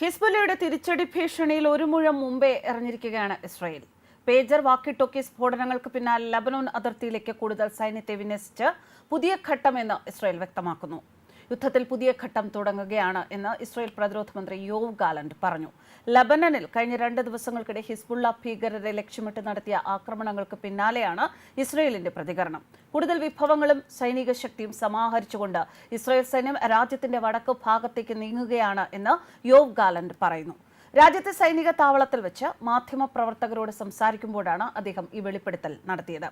ഹിസ്ബുല്ലയുടെ തിരിച്ചടി ഭീഷണിയിൽ ഒരു മുഴം മുമ്പേ എറിഞ്ഞിരിക്കുകയാണ് ഇസ്രായേൽ. പേജർ വാക്കി ടോക്കി സ്ഫോടനങ്ങൾക്ക് പിന്നാലെ ലബനോൻ അതിർത്തിയിലേക്ക് കൂടുതൽ സൈന്യത്തെ വിന്യസിച്ച് പുതിയ ഘട്ടമെന്ന് ഇസ്രായേൽ വ്യക്തമാക്കുന്നു. യുദ്ധത്തിൽ പുതിയ ഘട്ടം തുടങ്ങുകയാണ് എന്ന് ഇസ്രായേൽ പ്രതിരോധ മന്ത്രി യോവ് ഗാലന്റ് പറഞ്ഞു. ലബനനിൽ കഴിഞ്ഞ രണ്ട് ദിവസങ്ങൾക്കിടെ ഹിസ്ബുള്ള ഭീകരരെ ലക്ഷ്യമിട്ട് നടത്തിയ ആക്രമണങ്ങൾക്ക് പിന്നാലെയാണ് ഇസ്രയേലിന്റെ പ്രതികരണം. കൂടുതൽ വിഭവങ്ങളും സൈനിക ശക്തിയും സമാഹരിച്ചുകൊണ്ട് ഇസ്രായേൽ സൈന്യം രാജ്യത്തിന്റെ വടക്ക് ഭാഗത്തേക്ക് നീങ്ങുകയാണ് എന്ന് യോവ് ഗാലന്റ് പറയുന്നു. രാജ്യത്തെ സൈനിക താവളത്തിൽ വെച്ച് മാധ്യമപ്രവർത്തകരോട് സംസാരിക്കുമ്പോഴാണ് അദ്ദേഹം ഈ വെളിപ്പെടുത്തൽ നടത്തിയത്.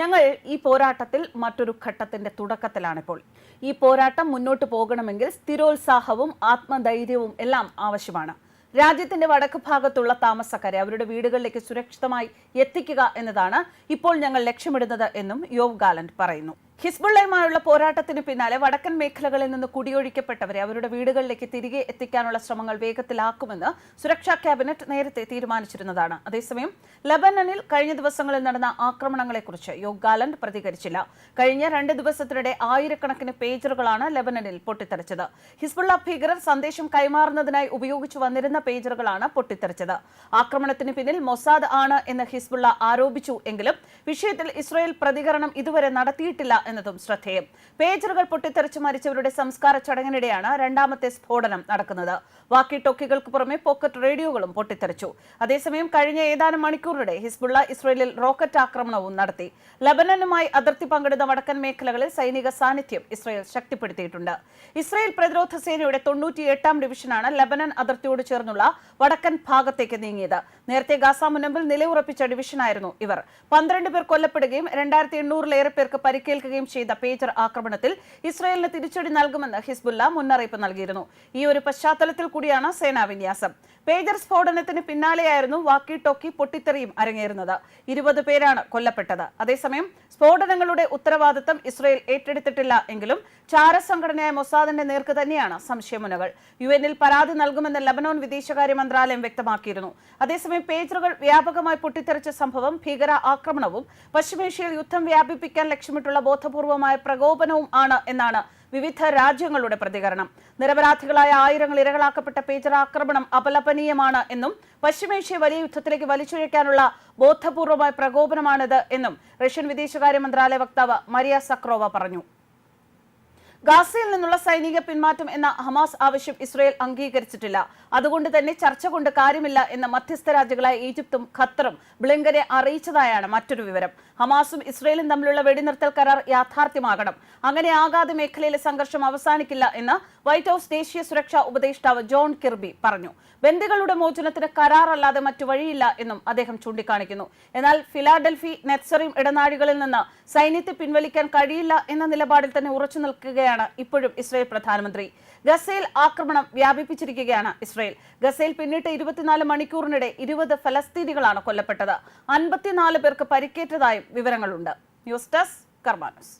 ഞങ്ങൾ ഈ പോരാട്ടത്തിൽ മറ്റൊരു ഘട്ടത്തിന്റെ തുടക്കത്തിലാണിപ്പോൾ. ഈ പോരാട്ടം മുന്നോട്ട് പോകണമെങ്കിൽ സ്ഥിരോത്സാഹവും ആത്മധൈര്യവും എല്ലാം ആവശ്യമാണ്. രാജ്യത്തിന്റെ വടക്ക് ഭാഗത്തുള്ള താമസക്കാരെ അവരുടെ വീടുകളിലേക്ക് സുരക്ഷിതമായി എത്തിക്കുക എന്നതാണ് ഇപ്പോൾ ഞങ്ങൾ ലക്ഷ്യമിടുന്നത് എന്നും യോവ് ഗാലന്റ് പറയുന്നു. ഹിസ്ബുള്ളയുമായുള്ള പോരാട്ടത്തിന് പിന്നാലെ വടക്കൻ മേഖലകളിൽ നിന്ന് കുടിയൊഴിക്കപ്പെട്ടവരെ അവരുടെ വീടുകളിലേക്ക് തിരികെ എത്തിക്കാനുള്ള ശ്രമങ്ങൾ വേഗത്തിലാക്കുമെന്ന് സുരക്ഷാ ക്യാബിനറ്റ് നേരത്തെ തീരുമാനിച്ചിരുന്നതാണ്. അതേസമയം ലബനനിൽ കഴിഞ്ഞ ദിവസങ്ങളിൽ നടന്ന ആക്രമണങ്ങളെക്കുറിച്ച് യോഗാലൻഡ് പ്രതികരിച്ചില്ല. കഴിഞ്ഞ രണ്ട് ദിവസത്തിനിടെ ആയിരക്കണക്കിന് പേജറുകളാണ് ലബനനിൽ പൊട്ടിത്തെറിച്ചത്. ഹിസ്ബുള്ള ഭീകരർ സന്ദേശം കൈമാറുന്നതിനായി ഉപയോഗിച്ചു വന്നിരുന്ന പേജറുകളാണ് പൊട്ടിത്തെറിച്ചത്. ആക്രമണത്തിന് പിന്നിൽ മൊസാദ് ആണ് എന്ന് ഹിസ്ബുള്ള ആരോപിച്ചു എങ്കിലും വിഷയത്തിൽ ഇസ്രായേൽ പ്രതികരണം ഇതുവരെ നടത്തിയിട്ടില്ല എന്നതും ശ്രദ്ധേയം. പേജറുകൾ പൊട്ടിത്തെറിച്ച് മരിച്ചവരുടെ സംസ്കാര ചടങ്ങിനിടെയാണ് രണ്ടാമത്തെ സ്ഫോടനം നടക്കുന്നത്. വാക്കി ടോക്കികൾക്ക് പുറമെ പോക്കറ്റ് റേഡിയോകളും പൊട്ടിത്തെറിച്ചു. അതേസമയം കഴിഞ്ഞ ഏതാനും മണിക്കൂറിടെ ഹിസ്ബുള്ള ഇസ്രയേലിൽ റോക്കറ്റ് ആക്രമണവും നടത്തി. ലബനനുമായി അതിർത്തി പങ്കിടുന്ന വടക്കൻ മേഖലകളിൽ സൈനിക സാന്നിധ്യം ഇസ്രയേൽ ശക്തിപ്പെടുത്തിയിട്ടുണ്ട്. ഇസ്രയേൽ പ്രതിരോധ സേനയുടെ തൊണ്ണൂറ്റിയെട്ടാം ഡിവിഷനാണ് ലബനൻ അതിർത്തിയോട് ചേർന്നുള്ള വടക്കൻ ഭാഗത്തേക്ക് നീങ്ങിയത്. നേരത്തെ ഗാസ മുനമ്പിൽ നിലയുറപ്പിച്ച ഡിവിഷനായിരുന്നു ഇവർ. പന്ത്രണ്ട് പേർ കൊല്ലപ്പെടുകയും രണ്ടായിരത്തി എണ്ണൂറിലേറെ പേർക്ക് പരിക്കേൽക്കുകയും ചെയ്ത പേജർ ആക്രമണത്തിൽ ഇസ്രയേലിന് തിരിച്ചടി നൽകുമെന്ന് ഹിസ്ബുല്ല മുന്നറിയിപ്പ് നൽകിയിരുന്നു. ഈ ഒരു പശ്ചാത്തലത്തിൽ കൂടിയാണ് സേനാ വിന്യാസം. പേജർ സ്ഫോടനത്തിന് പിന്നാലെയായിരുന്നു വാക്കി ടോക്കി പൊട്ടിത്തെറിയും അരങ്ങേറുന്നത്. ഇരുപത് പേരാണ് കൊല്ലപ്പെട്ടത്. അതേസമയം സ്ഫോടനങ്ങളുടെ ഉത്തരവാദിത്തം ഇസ്രയേൽ ഏറ്റെടുത്തിട്ടില്ല എങ്കിലും ചാരസംഘടനയായ മൊസാദിന്റെ നേർക്ക് തന്നെയാണ് സംശയമുനകൾ. യു എന്നിൽ പരാതി നൽകുമെന്ന് ലബനോൻ വിദേശകാര്യ മന്ത്രാലയം വ്യക്തമാക്കിയിരുന്നു. അതേസമയം പേജറുകൾ വ്യാപകമായി പൊട്ടിത്തെറിച്ച സംഭവം ഭീകര ആക്രമണവും പശ്ചിമേഷ്യയിൽ യുദ്ധം വ്യാപിപ്പിക്കാൻ ലക്ഷ്യമിട്ടുള്ള ബോധപൂർവമായ പ്രകോപനവും ആണ് എന്നാണ് വിവിധ രാജ്യങ്ങളുടെ പ്രതികരണം. നിരപരാധികളായ ആയിരങ്ങൾ ഇരകളാക്കപ്പെട്ട പേജർ ആക്രമണം അപലപനീയമാണ് എന്നും പശ്ചിമേഷ്യ വലിയ യുദ്ധത്തിലേക്ക് വലിച്ചൊഴിക്കാനുള്ള ബോധപൂർവമായ പ്രകോപനമാണിത് എന്നും റഷ്യൻ വിദേശകാര്യ മന്ത്രാലയ വക്താവ് മരിയ സക്രോവ പറഞ്ഞു. ഗാസയിൽ നിന്നുള്ള സൈനിക പിന്മാറ്റം എന്ന ഹമാസ് ആവശ്യം ഇസ്രയേൽ അംഗീകരിച്ചിട്ടില്ല. അതുകൊണ്ട് തന്നെ ചർച്ച കൊണ്ട് കാര്യമില്ല എന്ന മധ്യസ്ഥ രാജ്യങ്ങളായ ഈജിപ്തും ഖത്തറും ബ്ലിങ്കനെ അറിയിച്ചതായാണ് മറ്റൊരു വിവരം. ഹമാസും ഇസ്രയേലും തമ്മിലുള്ള വെടിനിർത്തൽ കരാർ യാഥാർത്ഥ്യമാകണം. അങ്ങനെ ആകാതെ മേഖലയിലെ സംഘർഷം അവസാനിക്കില്ല എന്ന് വൈറ്റ് ഹൌസ് ദേശീയ സുരക്ഷാ ഉപദേഷ്ടാവ് ജോൺ കിർബി പറഞ്ഞു. ബന്ദികളുടെ മോചനത്തിന് കരാറല്ലാതെ മറ്റു വഴിയില്ല എന്നും അദ്ദേഹം ചൂണ്ടിക്കാണിക്കുന്നു. എന്നാൽ ഫിലാഡൽഫി നെറ്റ്സറിം ഇടനാഴികളിൽ നിന്ന് സൈന്യത്തെ പിൻവലിക്കാൻ കഴിയില്ല എന്ന നിലപാടിൽ തന്നെ ഉറച്ചു നിൽക്കുകയാണ് ഇപ്പോഴും ഇസ്രയേൽ പ്രധാനമന്ത്രി. ഗസയിൽ ആക്രമണം വ്യാപിപ്പിച്ചിരിക്കുകയാണ് ഇസ്രയേൽ. ഗസയിൽ പിന്നിട്ട് ഇരുപത്തിനാല് മണിക്കൂറിനിടെ ഇരുപത് ഫലസ്തീനികളാണ് കൊല്ലപ്പെട്ടത്. അൻപത്തിനാല് പേർക്ക് പരിക്കേറ്റതായും വിവരങ്ങളുണ്ട്. News desk കർമാനസ്.